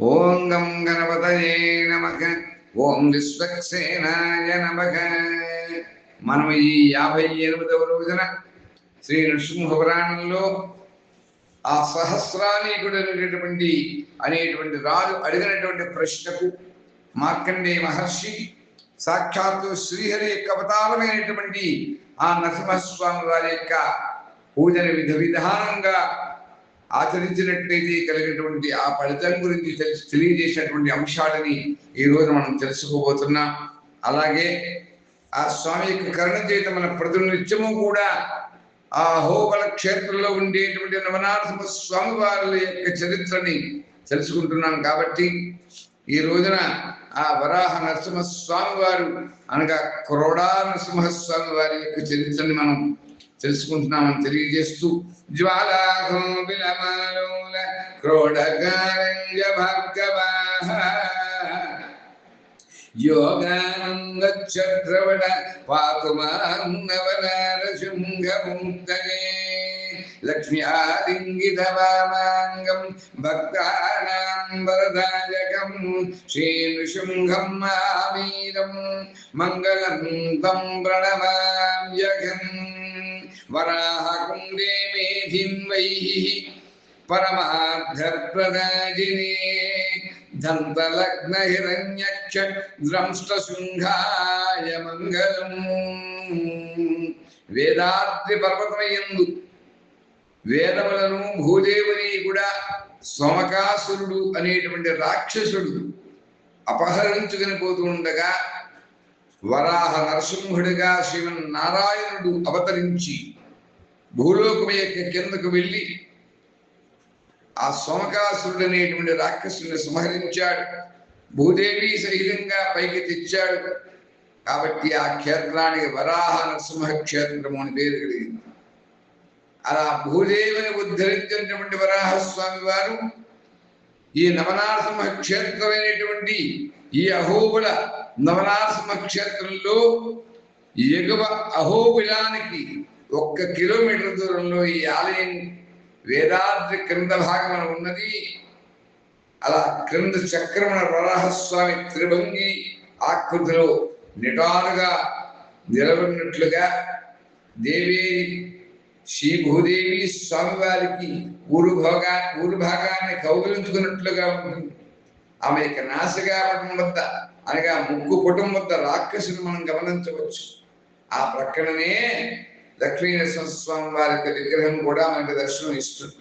ఓం గం గణపతయే నమః. ఓం విశ్వక్సేనాయ నమః. మనం ఈ యాభై ఎనిమిదవ రోజున శ్రీ నృసింహ పురాణంలో ఆ సహస్రానీకుడు అనేటటువంటి అనేటువంటి రాజు అడిగినటువంటి ప్రశ్నకు మార్కండే మహర్షి సాక్షాత్తు శ్రీహరి యొక్క అవతారమైనటువంటి ఆ నరసింహస్వామి వారి యొక్క పూజని విధ విధానంగా ఆచరించినట్లయితే కలిగినటువంటి ఆ ఫలితం గురించి తెలిసి తెలియజేసినటువంటి అంశాలని ఈ రోజు మనం తెలుసుకోబోతున్నాం. అలాగే ఆ స్వామి యొక్క కరుణ చేత మన ప్రతినిత్యము కూడా ఆ హోబల క్షేత్రంలో ఉండేటువంటి నవనాథమ స్వామి వారి యొక్క చరిత్రని తెలుసుకుంటున్నాం కాబట్టి ఈ రోజున ఆ వరాహ నరసింహ స్వామి వారు అనగా క్రోడా నరసింహ స్వామి వారి యొక్క చరిత్రని మనం తెలుసుకుంటున్నామని తెలియజేస్తూ జ్వాలాలోల క్రోడకారంజ భార్గవాహ. యోగానందచక్రవడ పాతుమాన్నవనారసింహముక్తగే లక్ష్మ్యాలింగితవామాంగం భక్తానాం వరదాయకం శ్రీనృశృంగం మహావీరం మంగళం తం ప్రణమామ్యఘం. వరాహకుండే మేధిం వైః పరమార్థప్రదాజినే దంతలగ్న హిరణ్యక్ష ద్రంష్టశృంఘాయ మంగళం. వేదాద్రి పర్వతమయందు వేదములను భూదేవుని కూడా సోమకాసురుడు అనేటువంటి రాక్షసుడు అపహరించుకుని పోతూ ఉండగా వరాహ నరసింహుడిగా శ్రీమన్నారాయణుడు అవతరించి భూలోకం యొక్క కిందకు వెళ్ళి ఆ సోమకాసురుడు అనేటువంటి రాక్షసుని సంహరించాడు. భూదేవి సహితంగా పైకి తెచ్చాడు. కాబట్టి ఆ క్షేత్రానికి వరాహ నరసింహ క్షేత్రము అని పేరు కలిగింది. అలా భూదేవిని ఉద్ధరించినటువంటి వరాహస్వామి వారు ఈ నవనారసింహ క్షేత్రమైనటువంటి ఈ అహోబుల నవనారసింహ క్షేత్రంలో ఎగువ అహోబిలానికి ఒక్క కిలోమీటర్ దూరంలో ఈ ఆలయం వేదాద్రి క్రింద భాగమున ఉన్నది. అలా క్రింద చక్రమున వరాహస్వామి త్రిభంగి ఆకృతిలో నిటారుగా నిలబడినట్లుగా దేవి శ్రీ భూదేవి స్వామివారికి ఊరు భోగా ఊరు భాగాన్ని కౌగిలించుకున్నట్లుగా ఉంటుంది ఆమె యొక్క నాసికాపటం వద్ద అనగా ముక్కు పుటం వద్ద రాక్షసుని మనం గమనించవచ్చు. ఆ ప్రక్కననే లక్ష్మీనరసింహస్వామి వారి యొక్క విగ్రహం కూడా మనకి దర్శనం ఇస్తుంది.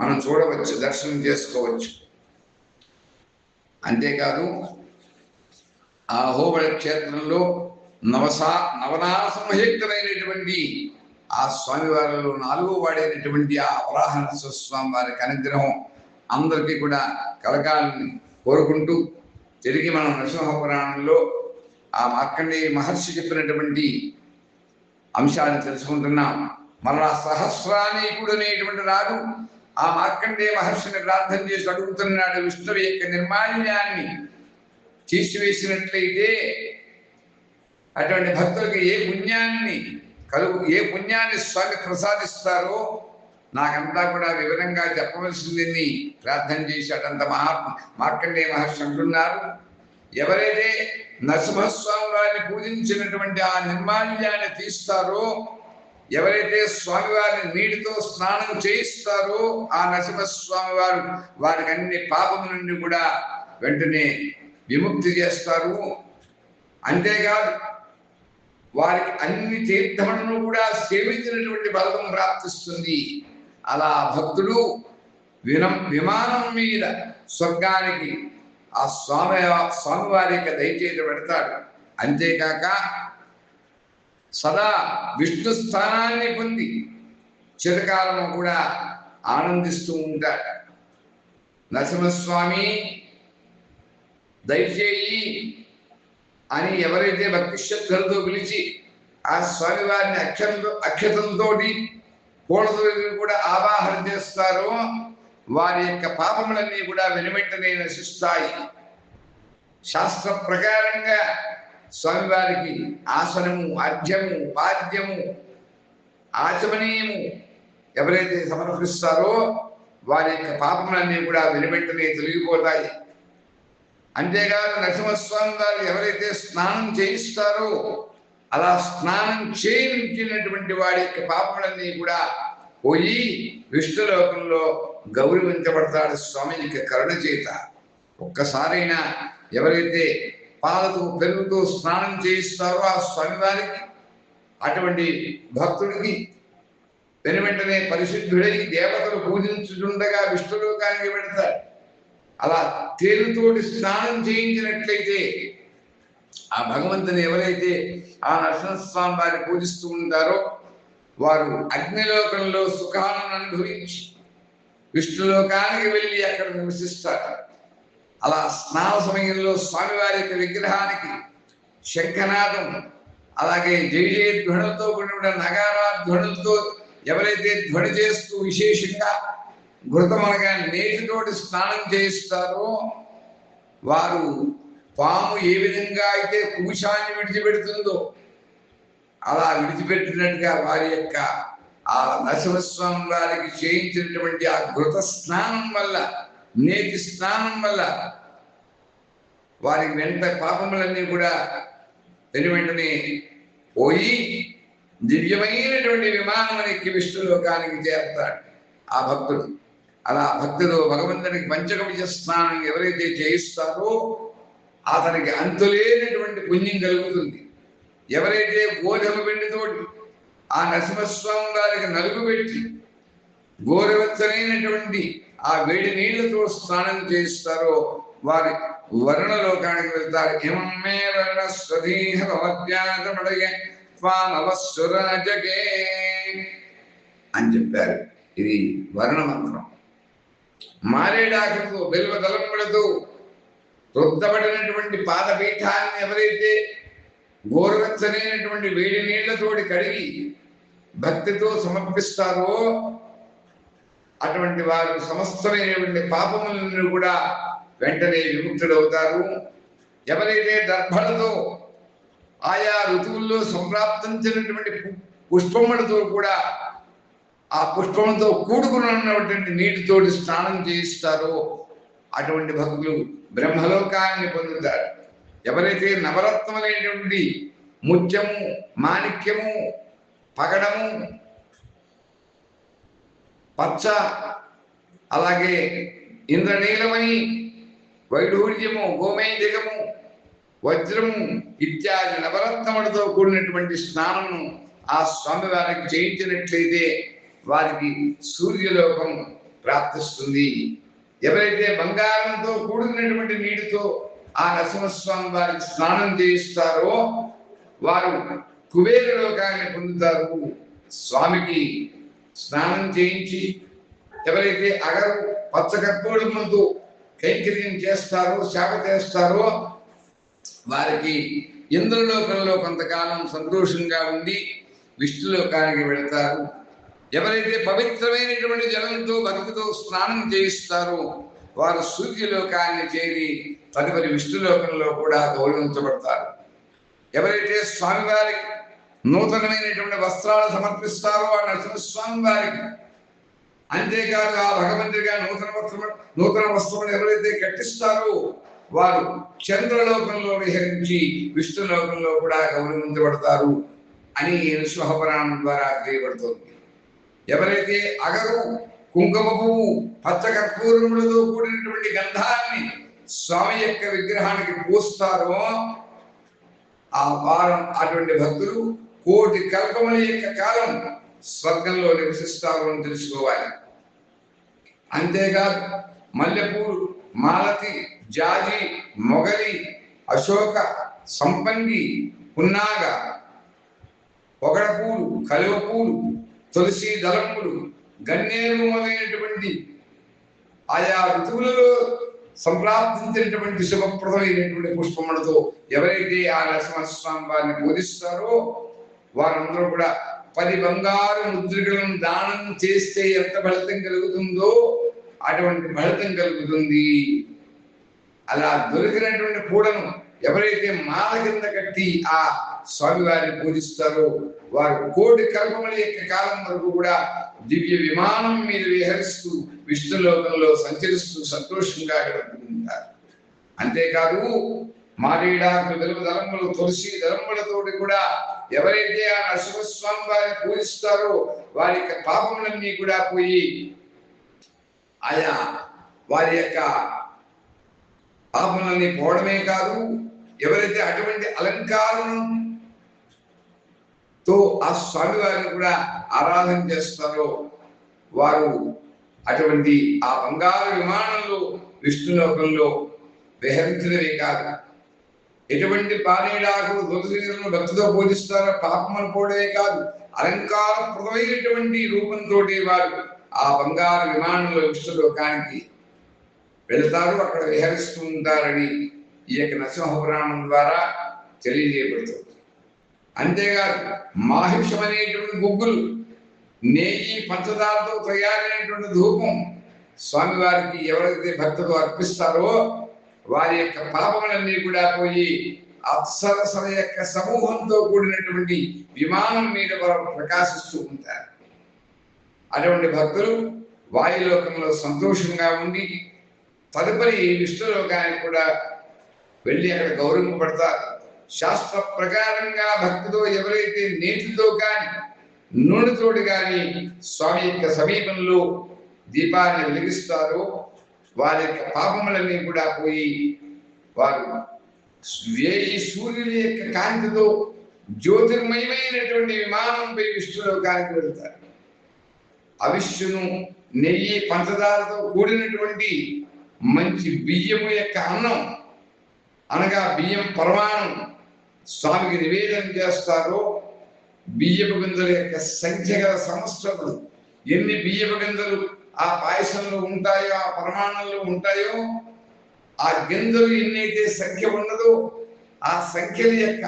మనం చూడవచ్చు దర్శనం చేసుకోవచ్చు. అంతేకాదు ఆ హోబళ క్షేత్రంలో నవసా నవనాసంహితులైనటువంటి ఆ స్వామివారిలో నాలుగో వాడైనటువంటి ఆ వరాహనరసింహ స్వామి వారికి అనుగ్రహం అందరికీ కూడా కలగాలని కోరుకుంటూ తిరిగి మనం నరసింహ పురాణంలో ఆ మార్కండేయ మహర్షి చెప్పినటువంటి అంశాన్ని తెలుసుకుంటున్నాం. మరలా సహస్రానీకుడు అనేటువంటి రాజు ఆ మార్కండే మహర్షిని ప్రార్థన చేసి అడుగుతున్నాడు విష్ణువు యొక్క నిర్మాల్యాన్ని తీసివేసినట్లయితే అటువంటి భక్తులకు ఏ పుణ్యాన్ని కలుగు ఏ పుణ్యాన్ని స్వామి ప్రసాదిస్తారో నాకంతా కూడా వివరంగా చెప్పవలసిందని ప్రార్థన చేశాడు. అంత మహాత్మ మార్కండేయ మహర్షి అంటున్నారు. ఎవరైతే నరసింహస్వామి వారిని పూజించినటువంటి ఆ నిర్మాల్యాన్ని తీస్తారో ఎవరైతే స్వామివారిని నీటితో స్నానం చేయిస్తారో ఆ నరసింహస్వామి వారు వారికి అన్ని పాపము నుండి కూడా వెంటనే విముక్తి చేస్తారు. అంతేకాదు వారికి అన్ని తీర్థములను కూడా సేవించినటువంటి బలం ప్రాప్తిస్తుంది. అలా భక్తుడు వినం విమానం మీద స్వర్గానికి ఆ స్వామి స్వామివారి యొక్క దయచేసి పెడతాడు. అంతేకాక సదా విష్ణు స్థానాన్ని పొంది చిరకాలను కూడా ఆనందిస్తూ ఉంటాడు. నరసింహస్వామి దయచేయి అని ఎవరైతే భక్తి శ్రద్ధలతో పిలిచి ఆ స్వామి వారిని అక్షతంతో పూలతో కూడా ఆవాహన చేస్తారో వారి యొక్క పాపములన్నీ కూడా వెనువెంటనే నశిస్తాయి. శాస్త్ర ప్రకారంగా స్వామివారికి ఆసనము అర్ఘ్యము పాద్యము ఆచమనీయము ఎవరైతే సమర్పిస్తారో వారి యొక్క పాపములన్నీ కూడా వెనువెంటనే తొలగిపోతాయి. అంతేకాదు నరసింహస్వామి వారు ఎవరైతే స్నానం చేయిస్తారో అలా స్నానం చేయించినటువంటి వాడి యొక్క పాపములన్నీ కూడా పోయి విష్ణులోకంలో గౌరవించబడతాడు స్వామి యొక్క కరుణ చేత ఒక్కసారైనా ఎవరైతే పాలతో పెరుగుతో స్నానం చేయిస్తారో ఆ స్వామివారికి అటువంటి భక్తుడికి వెను వెంటనే పరిశుద్ధుడై దేవతలు పూజించుండగా విష్ణులోకానికి పెడతారు అలా తేలుతోటి స్నానం చేయించినట్లయితే ఆ భగవంతుని ఎవరైతే ఆ నరసింహస్వామి వారిని పూజిస్తూ ఉంటారో వారు అగ్నిలోకంలో సుఖాలను అనుభవించి విష్ణులోకానికి వెళ్ళి అక్కడ నివసిస్తారు. అలా స్నాన సమయంలో స్వామివారి యొక్క విగ్రహానికి శంఖనాదం అలాగే జై జయ ధ్వనులతో కూడిన నగారా ధ్వనులతో ఎవరైతే ధ్వని చేస్తూ విశేషంగా ఘృతమనగా నేటితోటి స్నానం చేయిస్తారో వారు పాము ఏ విధంగా అయితే కుశాన్ని విడిచిపెడుతుందో అలా విడిచిపెట్టినట్టుగా వారి యొక్క ఆ నరసింహస్వామి వారికి చేయించినటువంటి ఆ ఘృత స్నానం వల్ల నేతి స్నానం వల్ల వారి వెంట పాపములన్నీ కూడా వెను వెంటనే పోయి దివ్యమైనటువంటి విమానం ఎక్కి విష్ణులోకానికి చేరతాడు ఆ భక్తుడు అలా భక్తుడు భగవంతునికి పంచకవిజ స్నానం ఎవరైతే చేయిస్తారో అతనికి అంతులేనటువంటి పుణ్యం కలుగుతుంది. ఎవరైతే గోధుమ పిండితోటి ఆ నరసింహస్వామి వారికి నలుగు పెట్టి గోరవచ్చనైనటువంటి ఆ వేడి నీళ్ళతో స్నానం చేస్తారో వారి వర్ణలోకానికి వెళ్తారు. ఇమమ్మే వర్ణ స్వధీహ భవత్యాతమడగే స్వామవస్సురాజగే అని చెప్పారు. ఇది వర్ణ మంత్రం. మారేడాకులతో బెల్వ తలంబడుతూ రుద్దబడినటువంటి పాదపీఠాన్ని ఎవరైతే గోరువెచ్చనైనటువంటి వేడి నీళ్ళతోటి కడిగి భక్తితో సమర్పిస్తారో అటువంటి వారు సమస్తమైనటువంటి పాపములను కూడా వెంటనే విముక్తుడవుతారు ఎవరైతే దర్భలతో ఆయా ఋతువుల్లో సంప్రాప్తించినటువంటి పుష్పములతో కూడా ఆ పుష్పంతో కూడుకున్నటువంటి నీటితోటి స్నానం చేయిస్తారో అటువంటి భక్తులు బ్రహ్మలోకాన్ని పొందుతారు. ఎవరైతే నవరత్నములైనటువంటి ముత్యము మాణిక్యము పగడము పచ్చ అలాగే ఇంద్రనీలమణి వైఢూర్యము గోమేధికము వజ్రము ఇత్యాది నవరత్నములతో కూడినటువంటి స్నానము ఆ స్వామి వారికి చేయించినట్లయితే వారికి సూర్యలోకం ప్రాప్తిస్తుంది. ఎవరైతే బంగారంతో కూడినటువంటి నీటితో ఆ నరసింహస్వామి వారికి స్నానం చేయిస్తారో వారు కుబేర లోకాన్ని పొందుతారు. స్వామికి స్నానం చేయించి ఎవరైతే అగరు పచ్చ కర్పూరములతో కైంకర్యం చేస్తారో సేవ చేస్తారో వారికి ఇంద్రలోకంలో కొంతకాలం సంతోషంగా ఉండి విష్ణులోకానికి వెళతారు. ఎవరైతే పవిత్రమైనటువంటి జలంతో భక్తితో స్నానం చేయిస్తారో వారు సూర్యలోకాన్ని చేరి తదుపరి విష్ణులోకంలో కూడా గౌరవించబడతారు. ఎవరైతే స్వామివారికి నూతనమైనటువంటి వస్త్రాలు సమర్పిస్తారో ఆ నరసింహస్వామి వారికి అంతేకాదు ఆ భగవంతుడిగా నూతన వస్త్రము నూతన వస్త్రములు ఎవరైతే కట్టిస్తారో వారు చంద్రలోకంలో విహరించి విష్ణులోకంలో కూడా గౌరవించబడతారు అని నృసింహపురాణం ద్వారా తెలియబడుతోంది. ఎవరైతే అగరు కుంకుమ పువ్వు పచ్చ కర్పూరములతో కూడినటువంటి గంధాన్ని స్వామి యొక్క విగ్రహానికి పూస్తారో ఆ వారం అటువంటి భక్తులు కోటి కల్పముల యొక్క కాలం స్వర్గంలో నివసిస్తారు అని తెలుసుకోవాలి. అంతేకాదు మల్లెపూలు మాలతి జాజి మొగలి అశోక సంపంగి పున్నాగ పొగడపూలు కలువపూలు కలువ పూలు తులసి దళములు గన్నేరు మొదలైనటువంటి ఆయా ఋతువులలో సంప్రాప్తించినటువంటి శుభప్రదమైనటువంటి పుష్పములతో ఎవరైతే ఆ నరసింహస్వామి వారిని పూజిస్తారో వారందరూ కూడా పది బంగారు ముద్రికలను దానం చేస్తే ఎంత ఫలితం కలుగుతుందో అటువంటి ఫలితం కలుగుతుంది. అలా దొరికినటువంటి పూలను ఎవరైతే మాల కింద కట్టి ఆ స్వామివారిని పూజిస్తారో కోటి కల్పముల యొక్క కాలం వరకు కూడా దివ్య విమానం మీద విహరిస్తూ విష్ణులోకంలో సంచరిస్తూ సంతోషంగా గడుపుతుంటారు అంతేకాదు మారేడాకు వెలుగు దళములు తులసి దళములతోటి కూడా ఎవరైతే ఆ నరసింహస్వామి వారిని పూజిస్తారో వారి యొక్క పాపములన్నీ కూడా పోయి ఆయా వారి యొక్క పాపములన్నీ పోవడమే కాదు ఎవరైతే అటువంటి అలంకారం ఆ స్వామి వారిని కూడా ఆరాధన చేస్తారో వారు అటువంటి ఆ బంగారు విమానంలో విష్ణులోకంలో విహరించడమే కాదు. ఎటువంటి పానీయాకు దుర్శీలను భక్తితో పూజిస్తారో పాపములు పోవడమే కాదు. అలంకారప్రదమైనటువంటి రూపంతో వారు ఆ బంగారు విమానంలో విష్ణులోకానికి వెళ్తారు అక్కడ విహరిస్తూ ఉంటారని ఈ యొక్క నరసింహ పురాణం ద్వారా తెలియజేయబడుతుంది. అంతేకాదు మాహిషం అనేటువంటి ముగ్గులు నెయ్యి పంచదారతో తయారైనటువంటి ధూపం స్వామివారికి ఎవరైతే భక్తులు అర్పిస్తారో వారి యొక్క పాపములన్నీ కూడా పోయి అప్సరసల యొక్క సమూహంతో కూడినటువంటి విమానం మీద వారు ప్రకాశిస్తూ ఉంటారు. అటువంటి భక్తులు వాయులోకంలో సంతోషంగా ఉండి తదుపరి విష్ణులోకానికి కూడా వెళ్ళి అక్కడ గౌరవింపబడతారు. శాస్త్ర ప్రకారంగా భక్తితో ఎవరైతే నీటితో కానీ నూనెతోటి కానీ స్వామి యొక్క సమీపంలో దీపాన్ని వెలిగిస్తారో వారి యొక్క పాపములన్నీ కూడా పోయి వారు వేయి సూర్యుల యొక్క కాంతితో జ్యోతిర్మయమైనటువంటి విమానంపై విష్ణులోకానికి వెళ్తారు. అవిష్యును నెయ్యి పంచదారతో కూడినటువంటి మంచి బియ్యము యొక్క అన్నం అనగా బియ్యం పరమాణం స్వామికి నివేదన చేస్తారో బియ్యపు గింజల యొక్క సంఖ్య గల సంవత్సరాలు ఎన్ని బియ్యపు గింజలు ఆ పాయసంలో ఉంటాయో ఆ ప్రమాణంలో ఉంటాయో ఆ గింజలు ఎన్నైతే సంఖ్య ఉన్నదో ఆ సంఖ్యల యొక్క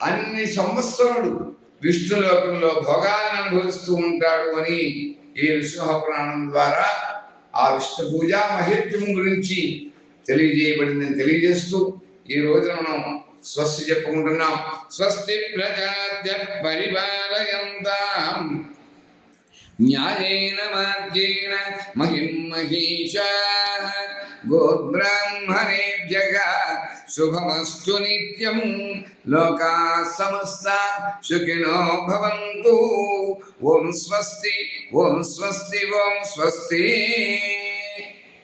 అన్ని సంవత్సరాలు విష్ణులోకంలో భోగాలను అనుభవిస్తూ ఉంటాడు అని ఈ నృసింహ పురాణం ద్వారా ఆ విష్ణు పూజా మహిత్యం గురించి తెలియజేయబడిందని తెలియజేస్తూ ఈ రోజున మనం స్వస్తి చెప్పుకుంటున్నాం స్వస్తి ప్రజాద్య పరిపాలయంతాం న్యాయేన మార్గేణ మహిం మహిషా గోబ్రాహ్మణేభ్యః శుభమస్తు నిత్యం లోకా సమస్త సుఖినో భవంతు ఓం స్వస్తి ఓం స్వస్తి ఓం స్వస్తి